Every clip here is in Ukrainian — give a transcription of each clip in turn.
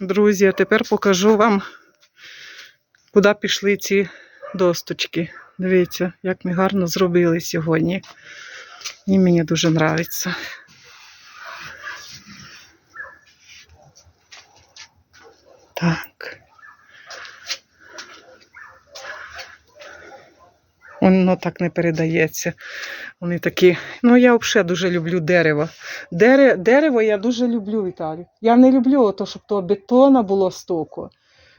Друзі, а тепер покажу вам, куди пішли ці досточки. Дивіться, як ми гарно зробили сьогодні. І мені дуже подобається. Так. Воно так не передається. Вони такі. Ну, я взагалі дуже люблю дерево. Дере, дерево я дуже люблю, Віталій. Я не люблю то, щоб того бетона було стоку.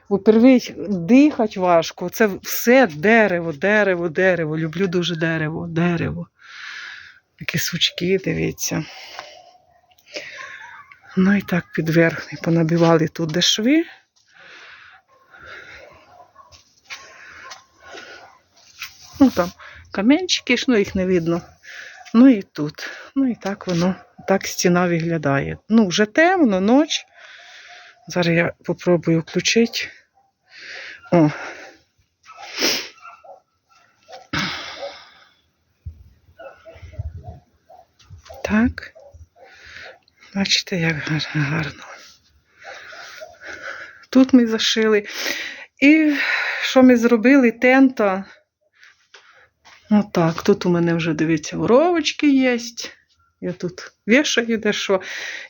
Бо первий дихати важко. Це все дерево, дерево, дерево. Люблю дуже дерево, дерево. Такі сучки, дивіться. Ну і так під верх ми понабивали тут де шви. Ну там каменчики, ж, ну їх не видно. Ну і тут. Ну і так воно, так стіна виглядає. Ну, вже темно, ніч. Зараз я попробую включити. О. Так. Бачите, як гарно. Тут ми зашили. І що ми зробили? Тента. Отак, тут у мене вже, дивіться, уровочки є. Я тут вішаю дещо.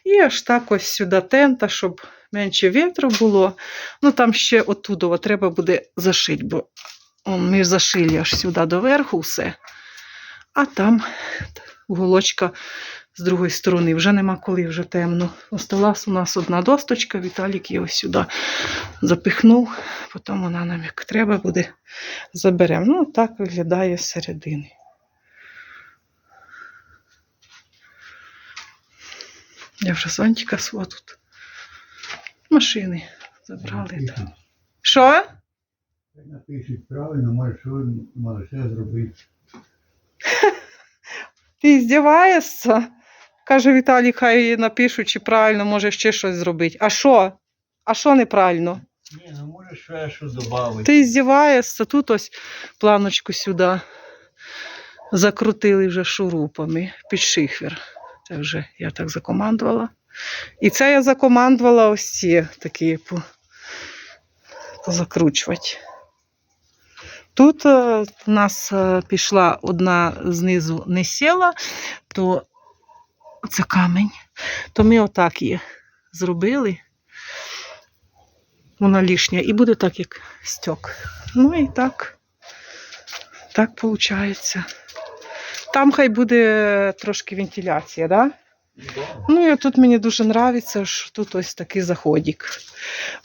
І аж так ось сюди тента, щоб менше вітру було. Ну там ще отудово треба буде зашити, бо ми зашили аж сюди доверху все. А там уголочка з другої сторони. Вже нема коли, вже темно. Осталась у нас одна досточка, Віталік її ось сюди запихнув, потім вона нам як треба буде заберемо. Ну, так виглядає з середини. Я вже зонтика свого тут. Машини забрали. Що? Напишуть правильно, може, що може ще зробити. Ти здіваєшся? Каже Віталій, хай їй напишуть, чи правильно може ще щось зробити. А що? А що неправильно? Ні, ну може ще що додати. Ти здіваєшся, тут ось планочку сюди закрутили вже шурупами під шифер. Це вже я так закомандувала. І це я закомандувала ось ці такі по, позакручувати. Тут е, у нас е, пішла одна знизу не сіла, то це камінь. То ми отак її зробили. Вона лишня. І буде так, як стьок. Ну і так. Так виходить. Там хай буде трошки вентиляція, да? Ну і тут мені дуже подобається, що тут ось такий заходик.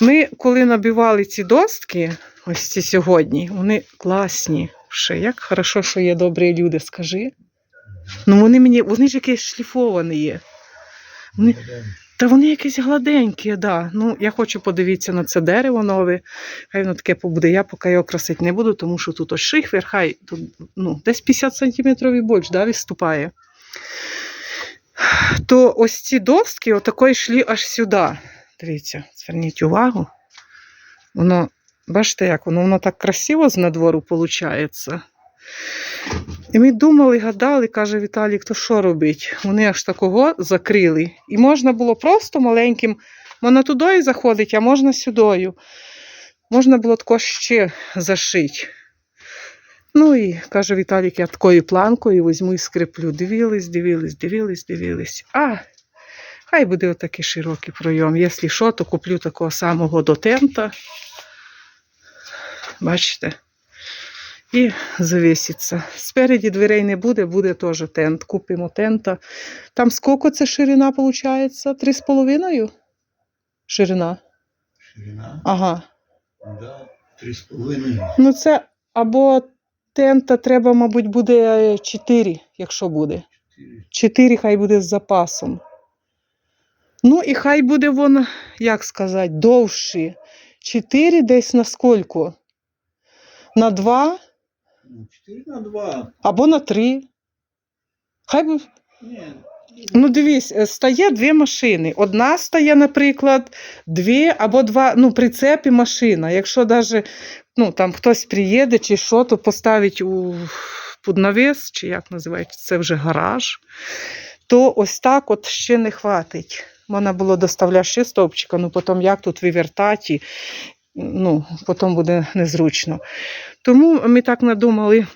Ми, коли набивали ці достки, ось ці сьогодні, вони класні. Ще як хорошо, що є добрі люди, скажи. Ну вони мені, вони ж якісь шліфовані є. Вони, та вони якісь гладенькі, да. Ну, я хочу подивитися на це дерево нове. Хай воно таке побуде. Я поки його красити не буду, тому що тут ось шихвер, хай тут ну, десь 50 см і більше да, відступає. То ось ці доски отако йшли аж сюди. Дивіться, зверніть увагу. Воно, бачите, як воно, воно так красиво з надвору виходить. І ми думали, гадали, каже Віталік, то що робить? Вони аж такого закрили. І можна було просто маленьким, воно туди заходить, а можна сюдою. Можна було тако ще зашити. Ну і каже Віталік, я такою планкою візьму і скреплю. Дивились, дивились, дивились, дивились. А, хай буде отакий широкий пройом. Якщо що, то куплю такого самого до тента. Бачите? І завіситься. Спереді дверей не буде, буде теж тент. Купимо тента. Там скільки це ширина виходить? Три з половиною? Ширина. Ширина? Ага. Да, три з половиною. Ну це або тента треба, мабуть, буде 4, якщо буде. Чотири. 4 хай буде з запасом. Ну і хай буде вон, як сказати, довший. 4 десь на скільки? На 2 Ну, Чотири на два. або на 3. Хай би. Ні. Ну, дивись, е, стає дві машини. Одна стає, наприклад, дві або два, ну, прицеп і машина. Якщо навіть ну, там хтось приїде чи що, то поставить у під навіс, чи як називається, це вже гараж, то ось так от ще не хватить. Можна було доставляти ще стовпчика, ну потім як тут вивертати, ну, потім буде незручно. Тому ми так надумали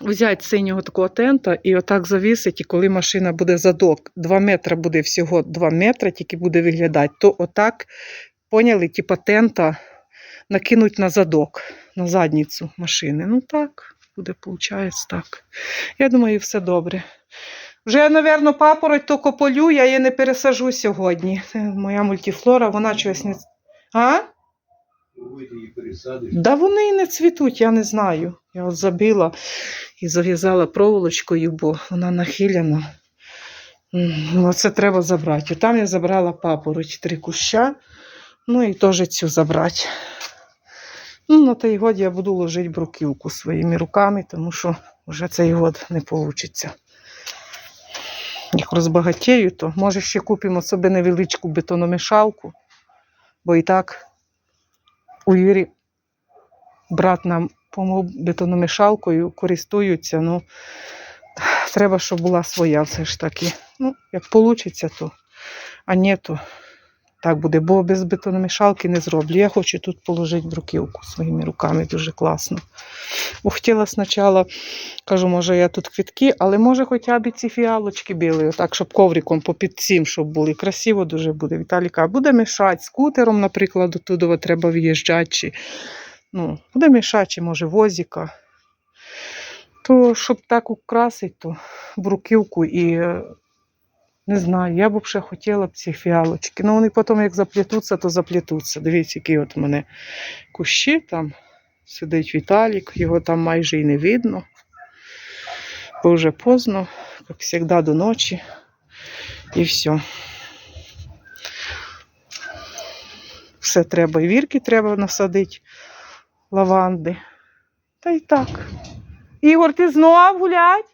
взяти синього такого тента і отак завісити, і коли машина буде задок, 2 метри буде всього 2 метри, тільки буде виглядати, то отак, поняли, типа тента накинуть на задок, на задницю машини. Ну так, буде, виходить, так. Я думаю, все добре. Вже, напевно, папороть тільки полю, я її не пересажу сьогодні. Моя мультифлора, вона чогось не. А? Да вони і не цвітуть, я не знаю. Я от забила і зав'язала проволочкою, бо вона нахиляна. М, Ну, це треба забрати. Там я забрала папороть, три куща, ну і теж цю забрати. Ну, на той год я буду ложити бруківку своїми руками, тому що вже цей год не вийде. Як розбагатію, то може ще купимо собі невеличку бетономішалку, бо і так у Юрі брат нам помог бетономішалкою, користуються. Ну, треба, щоб була своя все ж таки. Ну, як вийде, то, а ні, то так буде, бо без бетономішалки не зроблю. Я хочу тут положити бруківку своїми руками, дуже класно. Бо хотіла спочатку, кажу, може, я тут квітки, але може хоча б ці фіалочки білі, отак, щоб ковриком попід цим, щоб були. Красиво дуже буде. Віталіка, буде мішати скутером, наприклад, оттуда треба в'їжджати. Чи, ну, буде мішати, чи може возика. То щоб так украсити, то бруківку і не знаю, я б ще хотіла б ці фіалочки. Ну вони потім як заплетуться, то заплетуться. Дивіться, які от мене кущі там. Сидить Віталік, його там майже і не видно. Бо вже поздно, як завжди, до ночі. І все. Все треба, і вірки треба насадити, лаванди. Та й так. Ігор, ти знов гулять?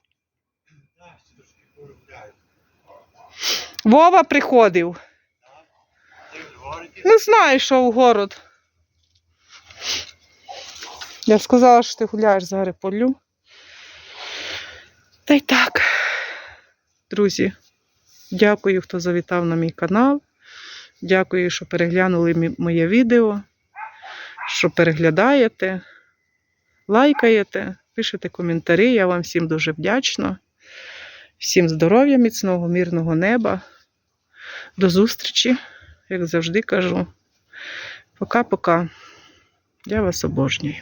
Вова приходив. Не знаю, що в город. Я сказала, що ти гуляєш зараз полю. Та й так. Друзі, дякую, хто завітав на мій канал. Дякую, що переглянули моє відео, що переглядаєте, лайкаєте, пишете коментарі. Я вам всім дуже вдячна. Всім здоров'я, міцного, мирного неба. До зустрічі, як завжди кажу. Пока-пока. Я вас обожнюю.